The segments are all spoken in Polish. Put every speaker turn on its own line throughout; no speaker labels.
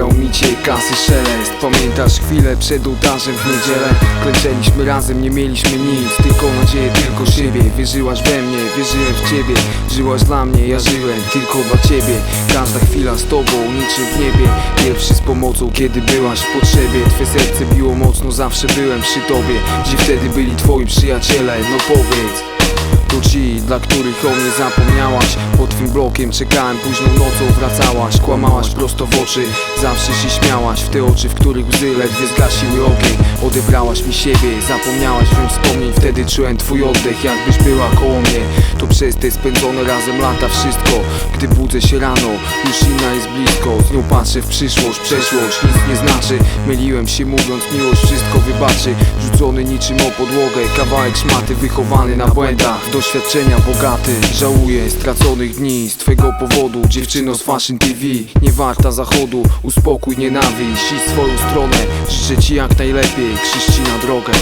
Grał mi cię kasy szelest. Pamiętasz chwilę przed ołtarzem w niedzielę? Klęczeliśmy razem, nie mieliśmy nic Tylko nadzieję, tylko siebie. Wierzyłaś we mnie, wierzyłem w ciebie. Żyłaś dla mnie, ja żyłem tylko dla ciebie. Każda chwila z tobą, niczym w niebie. Pierwszy z pomocą, kiedy byłaś w potrzebie. Twe serce biło mocno, zawsze byłem przy tobie. Gdzie wtedy byli twoi przyjaciele, no powiedz to ci, dla których o mnie zapomniałaś. Pod twym blokiem czekałem, późną nocą wracałaś. Kłamałaś prosto w oczy, zawsze się śmiałaś. W te oczy, w których łzy ledwie zgasiły ogień. Odebrałaś mi siebie, zapomniałaś wziąć wspomnień Wtedy czułem twój oddech, jakbyś była koło mnie. To przez te spędzone razem lata wszystko. Gdy budzę się rano, już inna jest blisko. Z nią patrzę w przyszłość, przeszłość nic nie znaczy. Myliłem się mówiąc, miłość wszystko wybaczy. Rzucony niczym o podłogę, kawałek szmaty wychowany na błędach. W Doświadczenia bogaty, żałuję straconych dni Z twego powodu, dziewczyno z Fashion TV Nie warta zachodu, uspokój nienawiść I swoją stronę, życzę ci jak najlepiej Krzyści na drogę.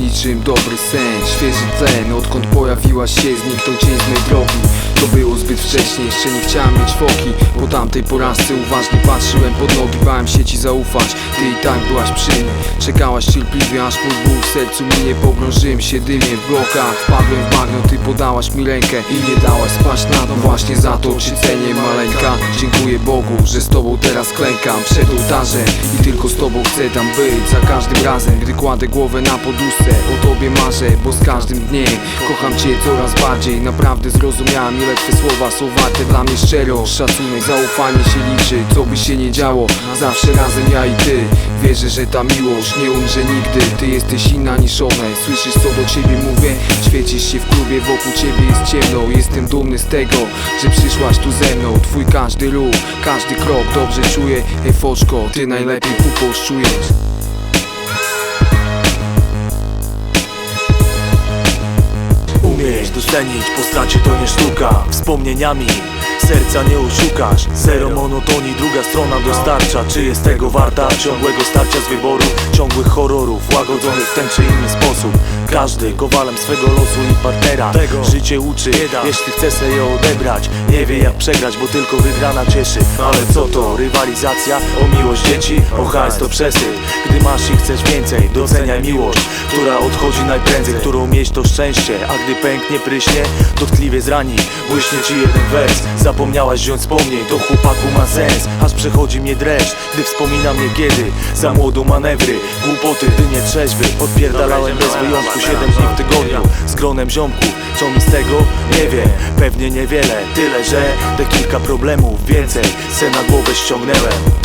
Niczym dobry sen Świeży tlen, odkąd pojawiłaś się Zniknął cień z mej drogi To było zbyt wcześnie, jeszcze nie chciałem mieć foki. Po tamtej porażce uważnie patrzyłem pod nogi Bałem się ci zaufać, ty i tak byłaś przy mnie. Czekałaś cierpliwie, aż mój ból w sercu. Minie Pogrążyłem się dymie w blokach Wpadłem w bagno, ty podałaś mi rękę I nie dałaś spaść na dno Właśnie za to ci cenię maleńka Dziękuję Bogu, że z tobą teraz klękam Przed ołtarzem i tylko z tobą chcę tam być Za każdym razem, gdy kładę głowę na poduszce. O tobie marzę, bo z każdym dniem Kocham cię coraz bardziej. Naprawdę zrozumiałem ile twe słowa są warte dla mnie szczero. Szacunek, zaufanie się liczy Co by się nie działo, zawsze razem ja i ty Wierzę, że ta miłość nie umrze nigdy. Ty jesteś inna niż one. Słyszysz co do ciebie mówię? Świecisz się w klubie, wokół ciebie jest ciemno. Jestem dumny z tego, że przyszłaś tu ze mną. Twój każdy ruch, każdy krok dobrze czuję. Hej foczko, ty najlepiej pupą czujesz
Umieć docenić po stracie to nie sztuka. Wspomnieniami serca nie oszukasz Zero monotonii, druga strona dostarcza. Czy jest tego warta? Ciągłego starcia z wyboru Ciągłych horrorów, łagodzonych w ten czy inny sposób. Każdy kowalem swego losu i partnera. Tego Życie uczy, jeśli chce se je odebrać. Nie wie jak przegrać, bo tylko wygrana cieszy. Ale co to? Rywalizacja? O miłość dzieci? O hajs to przesyp Gdy masz i chcesz więcej, doceniaj miłość Która odchodzi najprędzej, którą mieć to szczęście A gdy pęknie, pryśnie, dotkliwie zrani. Błyśnie ci jeden wers Zapomniałaś wziąć wspomnień, to chłopaku ma sens Aż przechodzi mnie dreszcz, gdy wspominam niekiedy Za młodo manewry, głupoty, gdy nie trzeźwy. Odpierdalałem bez wyjątku 7 dni w tygodniu. Z gronem ziomków, co mi z tego? Nie wiem, pewnie niewiele. Tyle, że te kilka problemów więcej Se na głowę ściągnęłem